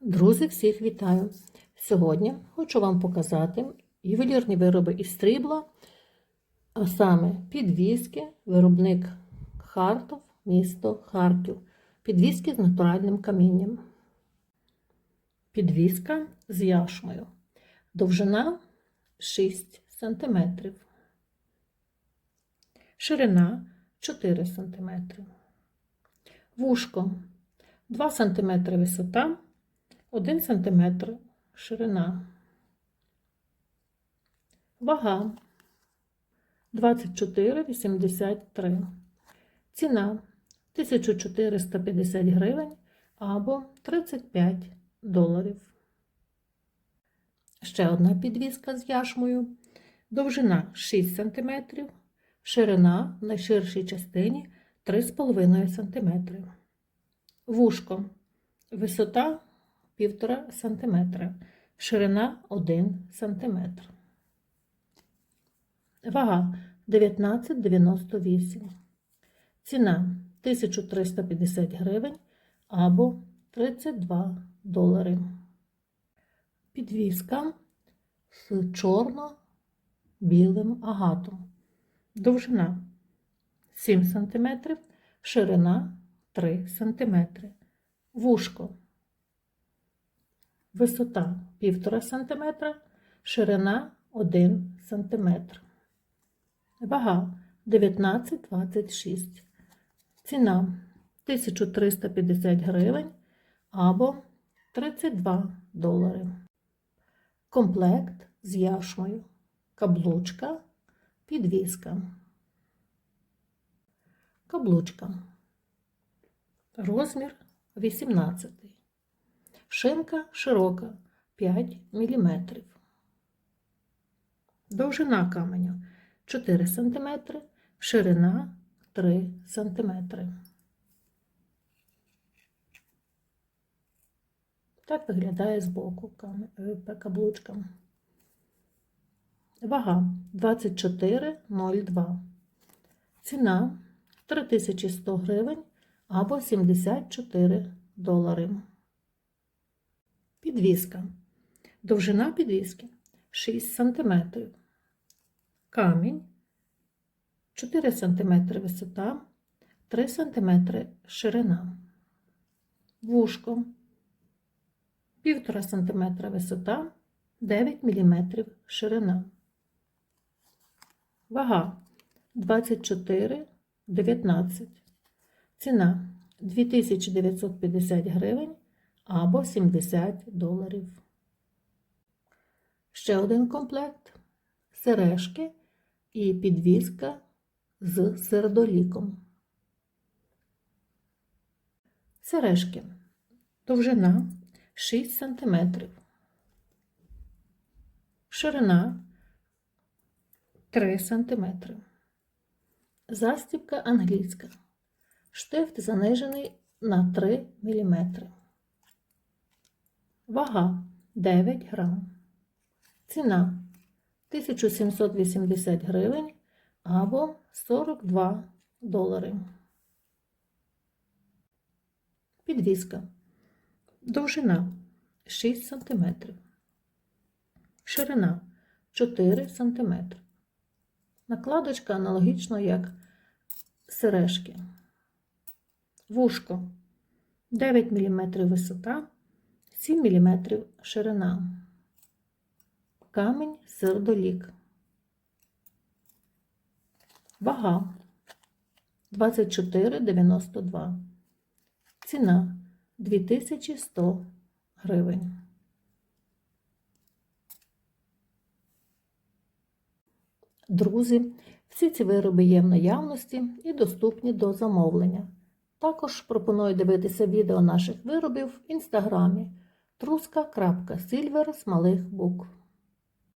Друзі, всіх вітаю! Сьогодні хочу вам показати ювелірні вироби із срібла, а саме підвіски, виробник Хартов, місто Харків. Підвіски з натуральним камінням. Підвіска з яшмою. Довжина 6 см. Ширина 4 см. Вушко 2 см висота. 1 см ширина. Вага 24,83. Ціна 1450 гривень або 35 доларів. Ще одна підвіска з яшмою. Довжина 6 см, ширина в найширшій частині 3,5 см. Вушко. Висота 1,5 см, ширина 1 см. Вага 19,98. Ціна 1350 гривень або 32 долари. Підвіска з чорно-білим агатом. Довжина 7 см, ширина 3 см. Вушко Висота 1,5 см, ширина 1 см. Вага 19,26. Ціна 1350 гривень або 32 долари. Комплект з яшмою. Каблучка, підвіска. Каблучка. Розмір 18. Шинка широка 5 мм. Довжина каменю 4 см, ширина 3 см. Так виглядає збоку каблучка. Вага 24,02. Ціна 3100 гривень або 74 долари. Підвіска. Довжина підвіски 6 см. Камінь 4 см висота, 3 см ширина. Вушко 1,5 см висота, 9 мм ширина. Вага 24,19. Ціна 2950 гривень або 70 доларів. Ще один комплект сережки і підвіска з сердоліком. Сережки. Довжина 6 см. Ширина 3 см. Застібка англійська. Штифт занижений на 3 мм. Вага 9 грам. Ціна 1780 гривень або 42 долари. Підвіска. Довжина 6 см. Ширина 4 см. Накладочка аналогічно як сережки. Вушко 9 мм висота. 7 мм ширина. Камінь сердолік. Вага 24,92. Ціна 2100 гривень. Друзі, всі ці вироби є в наявності і доступні до замовлення. Також пропоную дивитися відео наших виробів в інстаграмі truska.silver з малих букв.